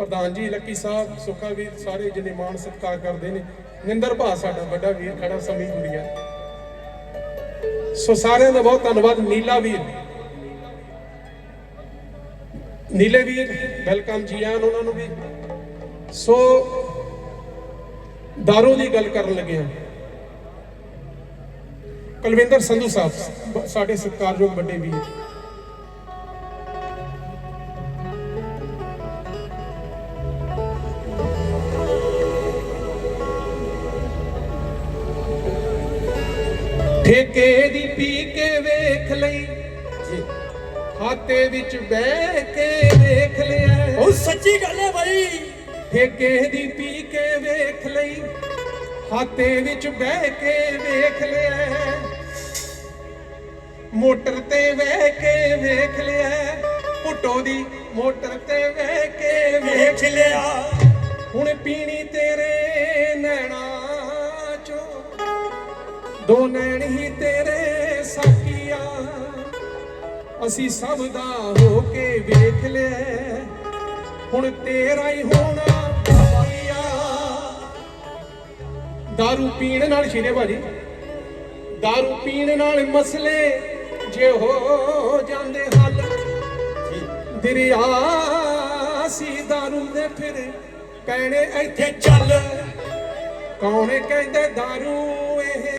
ਪ੍ਰਧਾਨ ਜੀ, ਲੱਕੀ ਸਾਹਿਬ ਸੁੱਖਾ ਵੀਰ ਸਾਰੇ ਜਿੰਨੇ ਮਾਣ ਸਤਿਕਾਰ ਕਰਦੇ ਨੇ। ਨਿੰਦਰ ਭਾ ਸਾਡਾ ਵੱਡਾ ਵੀਰ ਖੜਾ ਸਮੀ ਗੁੜੀਆ ਸੋ ਸਾਰਿਆਂ ਦਾ ਬਹੁਤ ਧੰਨਵਾਦ, ਨੀਲਾ ਵੀਰ। ਨੀਲੇ ਵੀਰ, ਵੈਲਕਮ ਜੀ ਆਨ ਉਹਨਾਂ ਨੂੰ ਵੀ। ਸੋ ਦਾਰੂ ਦੀ ਗੱਲ ਕਰਨ ਲੱਗੇ ਹਾਂ ਕੁਲਵਿੰਦਰ ਸੰਧੂ ਸਾਹਿਬ, ਸਾਡੇ ਸਤਿਕਾਰਯੋਗ ਵੱਡੇ ਵੀਰ। ਠੇਕੇ ਦੀ ਪੀ ਕੇ ਵੇਖ ਲਈ। ਖਾਤੇ ਵਿੱਚ ਬਹਿ ਕੇ ਵੇਖ ਲਿਆ। ਉਹ ਸੱਚੀ ਗੱਲ ਹੈ ਬਾਈ ਠੇਕੇ ਦੀ ਪੀ ਕੇ ਵੇਖ ਲਈ। ਖਾਤੇ ਵਿੱਚ ਬਹਿ ਕੇ ਵੇਖ ਲਿਆ। ਮੋਟਰ ਤੇ ਬਹਿ ਕੇ ਵੇਖ ਲਿਆ। ਪੁੱਟੋ ਦੀ ਮੋਟਰ ਤੇ ਬਹਿ ਕੇ ਵੇਖ ਲਿਆ। ਹੁਣ ਪੀਣੀ ਤੇਰੇ ਨੈਣਾ ਚੋਂ। ਦੋ ਅਸੀਂ ਸਭ ਦਾ ਹੋ ਕੇ ਵੇਖ ਲਿਆ। ਹੁਣ ਤੇਰਾ ਹੀ ਹੋਣਾ ਦਾਰੂ ਪੀਣ ਨਾਲ ਸ਼ੀਰੇ ਭਾਜੀ। ਦਾਰੂ ਪੀਣ ਨਾਲ ਮਸਲੇ ਜੇ ਹੋ ਜਾਂਦੇ ਹੱਲ। ਦਰਿਆ ਸੀ ਦਾਰੂ ਦੇ ਫਿਰ ਕਹਿਣੇ ਇੱਥੇ ਚੱਲ। ਕੌਣ ਕਹਿੰਦੇ ਦਾਰੂ